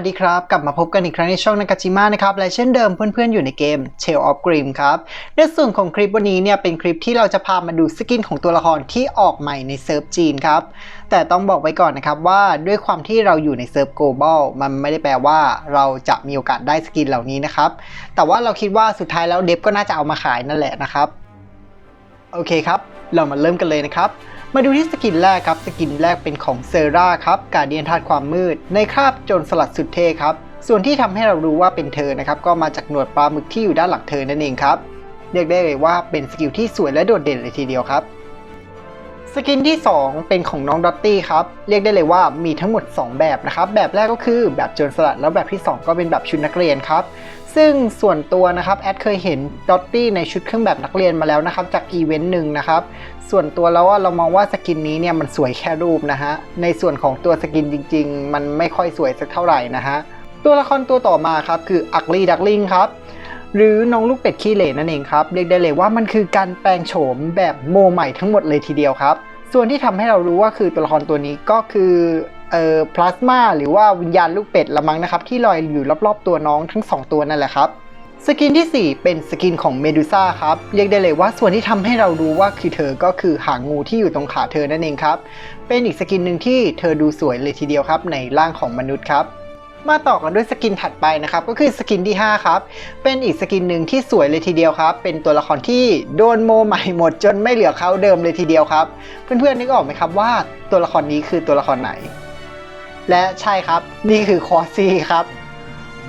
สวัสดีครับ กลับมาพบกันอีกครั้งในช่องนากาจิมะนะครับ และเช่นเดิมเพื่อนๆอยู่ในเกม Tale of Grim ครับ ในส่วนของคลิปวันนี้เนี่ยเป็นคลิปที่เราจะพามาดูสกินของตัวละครที่ออกใหม่ในเซิร์ฟจีนครับ แต่ต้องบอกไว้ก่อนนะครับว่าด้วยความที่เราอยู่ในเซิร์ฟ global มันไม่ได้แปลว่าเราจะมีโอกาสได้สกินเหล่านี้นะครับ แต่ว่าเราคิดว่าสุดท้ายแล้วเดฟก็น่าจะเอามาขายนั่นแหละนะครับ โอเคครับ เรามาเริ่มกันเลยนะครับ มาดูที่สกินแรกครับ สกินแรกเป็นของเซราครับ การเดียนธาตุความมืด ในคราบโจรสลัดสุดเท่ครับ ส่วนที่ทำให้เรารู้ว่าเป็นเธอนะครับ ก็มาจากหนวดปลาหมึกที่อยู่ด้านหลังเธอนั่นเองครับ เรียกได้เลยว่าเป็นสกิลที่สวยและโดดเด่นเลยทีเดียวครับ สกินที่ 2 เป็นของน้องดอตตี้ครับ เรียกได้เลยว่ามีทั้งหมด 2 แบบนะครับ แบบแรกก็คือแบบโจรสลัด แล้วแบบที่ 2 ก็เป็นแบบชุดนักเรียนครับ ซึ่งส่วนตัวนะครับแอดเคยเห็นดอตตี้ในชุดเครื่องแบบนักเรียนมาแล้วนะครับ จากอีเวนต์หนึ่งนะครับ ส่วนตัวแล้วว่าเรามองว่าสกินนี้เนี่ยมันสวยแค่รูปนะฮะ ในส่วนของตัวสกินจริง ๆ มันไม่ค่อยสวยสักเท่าไหร่นะฮะ ตัวละครตัวต่อมาครับคืออักลีดักลิงครับหรือน้องลูกเป็ดขี้เหร่นั่นเองครับ เรียกได้เลยว่ามันคือการแปลงโฉมแบบโมใหม่ทั้งหมดเลยทีเดียวครับ ส่วนที่ทำให้เรารู้ว่าคือตัวละครตัวนี้ก็คือ เอ่อพลาสมาหรือว่าวิญญาณลูกเป็ดละมั้งนะครับ ที่ลอยอยู่รอบๆตัวน้องทั้งสองตัวนั่นแหละครับสกินที่ 4 เป็นสกินของเมดูซ่าครับ เรียกได้เลยว่าส่วนที่ทำให้เรารู้ว่าคือเธอก็คือหางงูที่อยู่ตรงขาเธอนั่นเองครับ เป็นอีกสกินหนึ่งที่เธอดูสวยเลยทีเดียวครับ ในร่างของมนุษย์ครับ มาต่อกันด้วยสกินถัดไปนะครับ ก็คือสกินที่ 5 ครับ เป็นอีกสกินหนึ่งที่สวยเลยทีเดียวครับ เป็นตัวละครที่โดนโมใหม่หมดจนไม่เหลือเขาเดิมเลยทีเดียวครับ เพื่อนๆนึกออกไหมครับว่าตัวละครนี้คือตัวละครไหน และใช่ครับ นี่คือคอซี่ครับ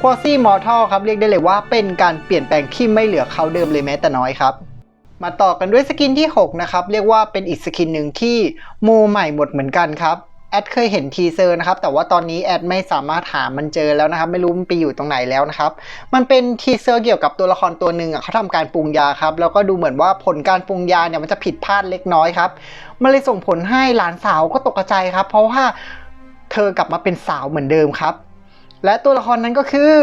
ควอซี่มอร์ทัลครับเรียกได้เลยว่าเป็นการเปลี่ยนแปลงที่ไม่เหลือเขาเดิมเลยแม้แต่น้อยครับ มาต่อกันด้วยสกินที่ 6 นะครับ เรียกว่าเป็นอีกสกินหนึ่งที่โมใหม่หมดเหมือนกันครับ แอดเคยเห็นทีเซอร์นะครับ แต่ว่าตอนนี้แอดไม่สามารถหามันเจอแล้วนะครับ ไม่รู้มันไปอยู่ตรงไหนแล้วนะครับ มันเป็นทีเซอร์เกี่ยวกับตัวละครตัวหนึ่งอะเขาทำการปรุงยาครับ แล้วก็ดูเหมือนว่าผลการปรุงยาเนี่ยมันจะผิดพลาดเล็กน้อยครับมันเลยส่งผลให้หลานสาวก็ตกใจครับ เพราะว่า เธอกลับมาเป็นสาวเหมือนเดิมครับ และตัวละครนั้นก็คือ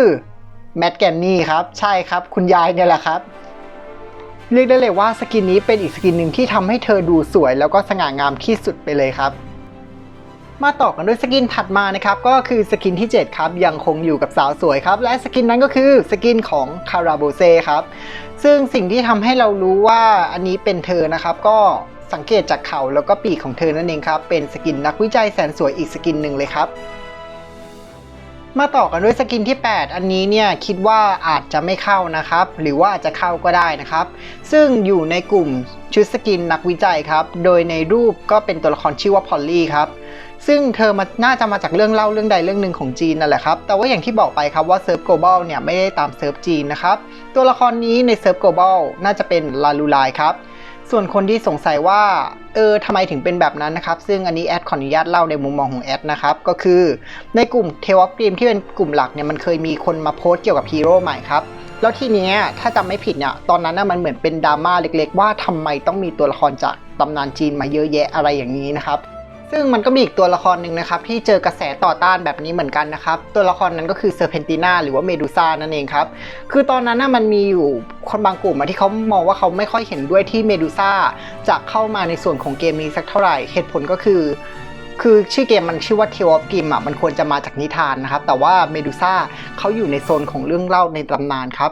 แมดแกนนี่ครับ ใช่ครับ คุณยายเนี่ยแหละครับ เรียกได้เลยว่าสกินนี้เป็นอีกสกินหนึ่งที่ทำให้เธอดูสวย แล้วก็สง่างามที่สุดไปเลยครับ มาต่อกันด้วยสกินถัดมานะครับ ก็คือสกินที่ 7 ครับยังคงอยู่กับสาวสวยครับ และสกินนั้นก็คือสกินของคาราโบเซครับ ซึ่งสิ่งที่ทำให้เรารู้ว่าอันนี้เป็นเธอนะครับก็ สังเกตจากเขาแล้วก็ปีกของเธอนั่นเองครับ เป็นสกินนักวิจัยแสนสวยอีกสกินหนึ่งเลยครับมาต่อกันด้วยสกินที่ 8 อันนี้เนี่ยคิดว่าอาจจะไม่เข้านะครับ หรือว่าอาจจะเข้าก็ได้นะครับ ซึ่งอยู่ในกลุ่มชุดสกินนักวิจัยครับ โดยในรูปก็เป็นตัวละครชื่อว่าพอลลี่ครับซึ่งเธอมาน่าจะมาจากเรื่องเล่าเรื่องใดเรื่องหนึ่งของจีนนั่นแหละครับ แต่ว่าอย่างที่บอกไปครับว่าเซิร์ฟ global เนี่ยไม่ได้ตามเซิร์ฟจีนนะครับ ตัวละครนี้ในเซิร์ฟ global น่าจะเป็นลาลูไลครับ ส่วนคนที่สงสัยว่า เออทำไมถึงเป็นแบบนั้นนะครับ ซึ่งอันนี้แอดขออนุญาตเล่าในมุมมองของแอดนะครับ ก็คือในกลุ่มเทวกรีมที่เป็นกลุ่มหลักเนี่ยมันเคยมีคนมาโพสต์เกี่ยวกับฮีโร่ใหม่ครับ แล้วทีเนี้ยถ้าจำไม่ผิดเนี่ย ตอนนั้นน่ะมันเหมือนเป็นดราม่าเล็กๆ ว่าทำไมต้องมีตัวละครจากตำนานจีนมาเยอะแยะอะไรอย่างนี้นะครับ ซึ่งมันก็มีอีกตัวละครหนึ่งนะครับที่เจอกระแสต่อต้านแบบนี้เหมือนกันนะครับตัวละครนั้นก็คือเซอร์เพนติน่าหรือว่าเมดูซ่านั่นเองครับคือตอนนั้นน่ะมันมีอยู่คนบางกลุ่มที่เขามองว่าเขาไม่ค่อยเห็นด้วยที่เมดูซ่าจะเข้ามาในส่วนของเกมนี้สักเท่าไหร่เหตุผลก็คือคือชื่อเกมมันชื่อว่าเทวอฟกิมอะมันควรจะมาจากนิทานนะครับ แต่ว่าเมดูซ่าเขาอยู่ในโซนของเรื่องเล่าในตำนานครับ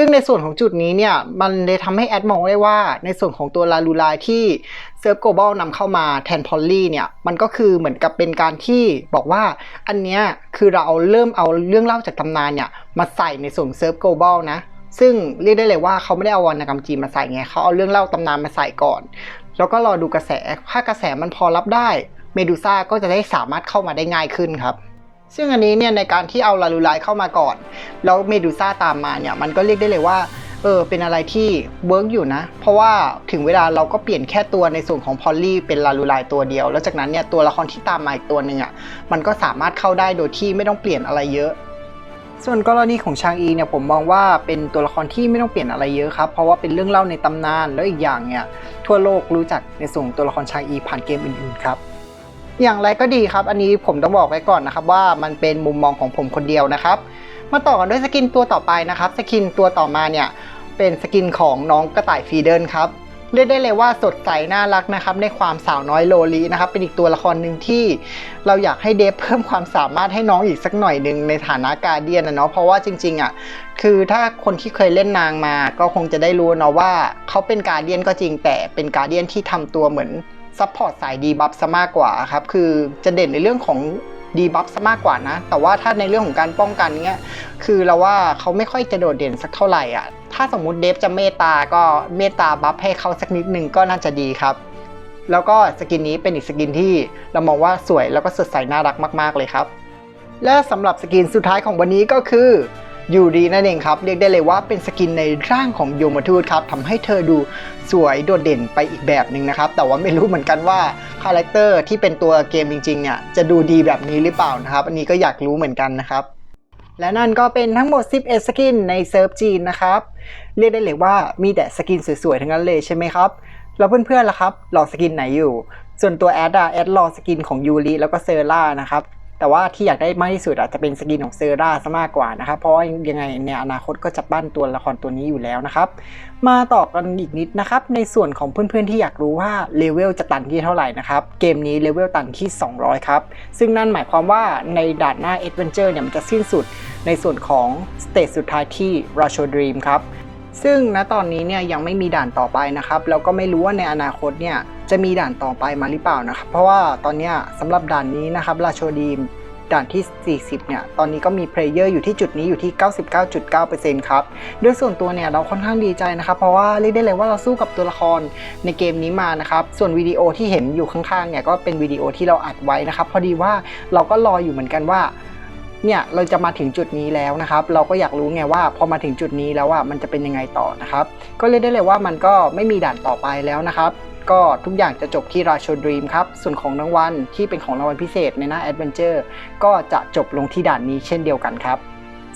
ซึ่งในส่วนของจุดนี้เนี่ยมันเลยทำให้แอดมองได้ว่า ในส่วนของตัวลาลูลายที่เซิร์ฟโกลบอลนำเข้ามาแทนพอลลี่เนี่ยมันก็คือเหมือนกับเป็นการที่บอกว่าอันเนี้ยคือเราเอาเริ่มเอาเรื่องเล่าจากตำนานเนี่ยมาใส่ในส่วนเซิร์ฟโกลบอลนะซึ่งเรียกได้เลยว่าเขาไม่ได้เอาวรรณกรรมจีนมาใส่ไงเขาเอาเรื่องเล่าตำนานมาใส่ก่อน แล้วก็รอดูกระแสถ้ากระแสมันพอรับได้ เมดูซ่าก็จะได้สามารถเข้ามาได้ง่ายขึ้นครับ ซึ่งอันนี้เนี่ยในการที่เอาลาลูไลเข้ามาก่อน แล้วเมดูซ่าตามมาเนี่ยมันก็เรียกได้เลยว่าเออเป็นอะไรที่เวิร์กอยู่นะ เพราะว่าถึงเวลาเราก็เปลี่ยนแค่ตัวในส่วนของพอลลี่เป็นลาลูไลตัวเดียว แล้วจากนั้นเนี่ยตัวละครที่ตามมาอีกตัวหนึ่งอะมันก็สามารถเข้าได้โดยที่ไม่ต้องเปลี่ยนอะไรเยอะส่วนกรณีของชางอีเนี่ยผมมองว่าเป็นตัวละครที่ไม่ต้องเปลี่ยนอะไรเยอะครับเพราะว่าเป็นเรื่องเล่าในตำนานแล้วอีกอย่างเนี่ยทั่วโลกรู้จักในส่วนตัวละครชางอีผ่านเกมอื่นๆครับ อย่างไรก็ดีครับ อันนี้ผมต้องบอกไว้ก่อนนะครับว่ามันเป็นมุมมองของผมคนเดียวนะครับ มาต่อกันด้วยสกินตัวต่อไปนะครับสกินตัวต่อมาเนี่ยเป็นสกินของน้องกระต่ายฟีเดิลครับเรียกได้เลยว่าสดใสน่ารักนะครับในความสาวน้อยโลลีนะครับเป็นอีกตัวละครหนึ่งที่ เราอยากให้เดฟเพิ่มความสามารถให้น้องอีกสักหน่อยหนึ่งในฐานะการเดียนนะเนาะเพราะว่าจริงๆอะคือถ้าคนที่เคยเล่นนางมาก็คงจะได้รู้เนาะว่าเขาเป็นการเดียนก็จริงแต่เป็นการเดียนที่ทำตัวเหมือน ซัพพอร์ตสายดีบัฟซะมากกว่าครับ คือจะเด่นในเรื่องของดีบัฟซะมากกว่านะ แต่ว่าถ้าในเรื่องของการป้องกันเนี้ย คือเราว่าเขาไม่ค่อยจะโดดเด่นสักเท่าไหร่อะ ถ้าสมมุติเดฟจะเมตตาก็เมตตาบัฟให้เขาสักนิดนึงก็น่าจะดีครับ แล้วก็สกินนี้เป็นอีกสกินที่เรามองว่าสวยแล้วก็สดใสน่ารักมาก ๆเลยครับ และสำหรับสกินสุดท้ายของวันนี้ก็คือ ยูรีนั่นเองครับ เรียกได้เลยว่าเป็นสกินในร่างของโยมทูตครับทำให้เธอดูสวยโดดเด่นไปอีกแบบหนึ่งนะครับ แต่ว่าไม่รู้เหมือนกันว่าคาแรคเตอร์ที่เป็นตัวเกมจริงๆเนี่ยจะดูดีแบบนี้หรือเปล่านะครับ อันนี้ก็อยากรู้เหมือนกันนะครับและนั่นก็เป็นทั้งหมด 11 สกินในเซิร์ฟจีนนะครับ เรียกได้เลยว่ามีแต่สกินสวยๆ ทั้งนั้นเลยใช่ไหมครับ แล้วเพื่อนๆล่ะครับรอสกินไหนอยู่ ส่วนตัวแอดอะแอดรอสกินของยูริแล้วก็เซอร่านะครับ แต่ว่าที่อยากได้มากที่สุดอาจจะเป็นสกินของเซอร่าซะมากกว่านะครับเพราะว่ายังไงในอนาคตก็จะปั้นตัวละครตัวนี้อยู่แล้วนะครับ มาต่อกันอีกนิดนะครับ ในส่วนของเพื่อนๆที่อยากรู้ว่าเลเวลจะตันที่เท่าไหร่นะครับ เกมนี้เลเวลตันที่ 200 ครับ ซึ่งนั่นหมายความว่าในด่านหน้า Adventure เนี่ยมันจะสิ้นสุดในส่วนของสเตจสุดท้ายที่ r a s h o Dream ครับ ซึ่งณตอนนี้เนี่ยยังไม่มีด่านต่อไปนะครับแล้วก็ไม่รู้ว่าในอนาคตเนี่ยจะมีด่านต่อไปมาหรือเปล่านะครับ เพราะว่าตอนนี้สำหรับด่านนี้นะครับราโชดีมด่านที่ 40 เนี่ย ตอนนี้ก็มีเพลเยอร์อยู่ที่จุดนี้อยู่ที่ 99.9%ครับด้วยส่วนตัวเนี่ยเราค่อนข้างดีใจนะครับ เพราะว่าเรียกได้เลยว่าเราสู้กับตัวละครในเกมนี้มานะครับ ส่วนวิดีโอที่เห็นอยู่ข้างๆ เนี่ยก็เป็นวิดีโอที่เราอัดไว้นะครับ พอดีว่าเราก็รออยู่เหมือนกันว่า เนี่ยเราจะมาถึงจุดนี้แล้วนะครับ เราก็อยากรู้ไงว่าพอมาถึงจุดนี้แล้วอะมันจะเป็นยังไงต่อนะครับ ก็เรียกได้เลยว่ามันก็ไม่มีด่านต่อไปแล้วนะครับก็ทุกอย่างจะจบที่ราชดรีมครับ ส่วนของรางวัลที่เป็นของรางวัลพิเศษในหน้าแอดเวนเจอร์ก็จะจบลงที่ด่านนี้เช่นเดียวกันครับ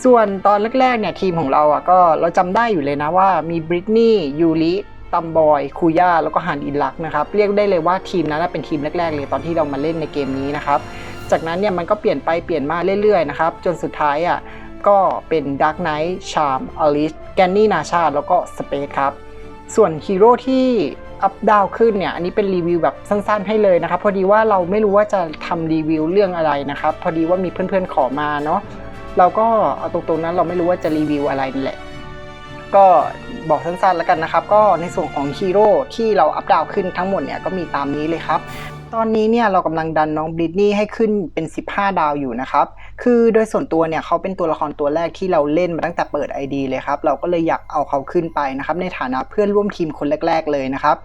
ส่วนตอนแรกๆเนี่ยทีมของเราอะก็เราจำได้อยู่เลยนะว่ามีบริตนี่ยูริตัมบอยคูย่าแล้วก็ฮันอินลักนะครับ เรียกได้เลยว่าทีมนั้นเป็นทีมแรกๆเลยตอนที่เรามาเล่นในเกมนี้นะครับ จากนั้นเนี่ยมันก็เปลี่ยนไปเปลี่ยนมาเรื่อยๆนะครับจนสุดท้ายอะก็เป็น Dark Knight Charm Alice แกนนี่นาชาแล้วก็ Space ครับ ส่วนฮีโร่ที่อัพดาวขึ้นเนี่ยอันนี้เป็นรีวิวแบบสั้นๆให้เลยนะครับ พอดีว่าเราไม่รู้ว่าจะทำรีวิวเรื่องอะไรนะครับ พอดีว่ามีเพื่อนๆขอมาเนาะเราก็เอาตรงๆนั้นเราไม่รู้ว่าจะรีวิวอะไรนี่แหละ ก็บอกสั้นๆแล้วกันนะครับ ก็ในส่วนของฮีโร่ที่เราอัพดาวขึ้นทั้งหมดเนี่ยก็มีตามนี้เลยครับ ตอนนี้เนี่ยเรากำลังดันน้องบริตนี่ให้ขึ้นเป็น 15 ดาวอยู่นะครับ คือโดยส่วนตัวเนี่ยเขาเป็นตัวละครตัวแรกที่เราเล่นมาตั้งแต่เปิด ID เลยครับ เราก็เลยอยากเอาเขาขึ้นไปนะครับ ในฐานะเพื่อนร่วมทีมคนแรก ๆ เลยนะครับ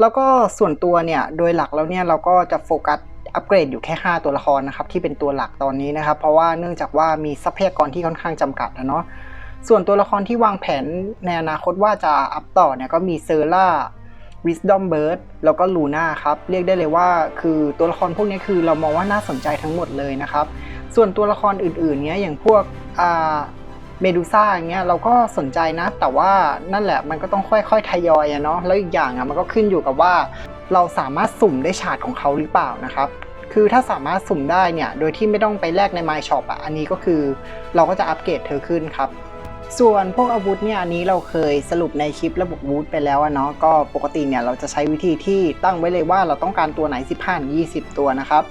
แล้วก็ส่วนตัวเนี่ยโดยหลักแล้วเนี่ยเราก็จะโฟกัสอัปเกรดอยู่แค่ 5 ตัวละครนะครับที่เป็นตัวหลักตอนนี้นะครับ เพราะว่าเนื่องจากว่ามีทรัพยากรที่ค่อนข้างจำกัดนะเนาะส่วนตัวละครที่วางแผนในอนาคตว่าจะอัพต่อเนี่ยก็มีเซอร่า Wisdom Bird แล้วก็ลูน่าครับ เรียกได้เลยว่าคือตัวละครพวกนี้คือเรามองว่าน่าสนใจทั้งหมดเลยนะครับ ส่วนตัวละครอื่นๆเนี้ยอย่างพวกอ่าเมดูซ่าอย่างเงี้ยเราก็สนใจนะ แต่ว่านั่นแหละมันก็ต้องค่อยๆทยอยอะเนาะแล้วอีกอย่างอะมันก็ขึ้นอยู่กับว่า เราสามารถสุ่มได้ฉาดของเขาหรือเปล่านะครับคือถ้าสามารถสุ่มได้เนี่ย โดยที่ไม่ต้องไปแลกใน My Shop อะอันนี้ก็คือเราก็จะอัปเกรดเธอขึ้นครับ ส่วนพวกอาวุธเนี่ยอันนี้เราเคยสรุปในคลิประบบวูดไปแล้วเนาะก็ปกติเนี่ยเราจะใช้วิธีที่ตั้งไว้เลยว่าเราต้องการตัวไหน 15 20 ตัวนะครับ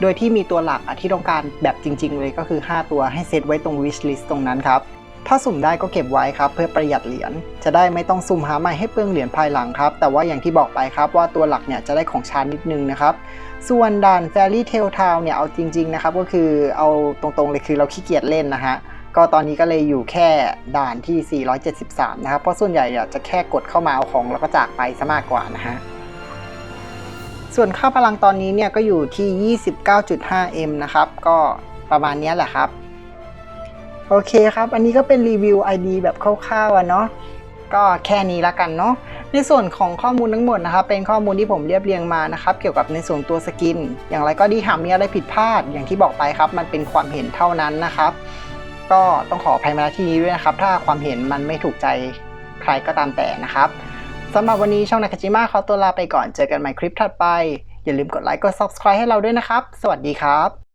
โดยที่มีตัวหลักอที่ต้องการแบบจริง ๆ เลยก็คือ 5 ตัวให้เซตไว้ตรง wish list ตรงนั้นครับ ถ้าสุ่มได้ก็เก็บไว้ครับ เพื่อประหยัดเหรียญจะได้ไม่ต้องสุ่มหาใหม่ให้เปลืองเหรียญภายหลังครับ แต่ว่าอย่างที่บอกไปครับว่าตัวหลักเนี่ยจะได้ของชาร์จนิดนึงนะครับส่วนด่าน Fairy Tail Town เนี่ยเอาจริง ๆ นะครับก็คือเอาตรงๆเลยคือเราขี้เกียจเล่นนะฮะ ก็ตอนนี้ก็เลยอยู่แค่ด่านที่ 473 นะครับ เพราะส่วนใหญ่จะแค่กดเข้ามาเอาของแล้วก็จากไปซะมากกว่านะฮะ ส่วนค่าพลังตอนนี้เนี่ยก็อยู่ที่ 29.5m นะครับ ก็ประมาณนี้แหละครับ โอเคครับ อันนี้ก็เป็นรีวิว ID แบบคร่าวๆอะเนาะ ก็แค่นี้ละกันเนาะ ในส่วนของข้อมูลทั้งหมดนะครับ เป็นข้อมูลที่ผมเรียบเรียงมานะครับ เกี่ยวกับในส่วนตัวสกิน อย่างไรก็ดีหากมีอะไรผิดพลาด อย่างที่บอกไปครับ มันเป็นความเห็นเท่านั้นนะครับ ก็ต้องขออภัยมาที่นี้ด้วยนะครับ ถ้าความเห็นมันไม่ถูกใจใครก็ตามแต่นะครับสำหรับวันนี้ช่องนาคาจิมะขอตัวลาไปก่อนเจอกันใหม่คลิปถัดไป อย่าลืมกดไลค์กด subscribe ให้เราด้วยนะครับ สวัสดีครับ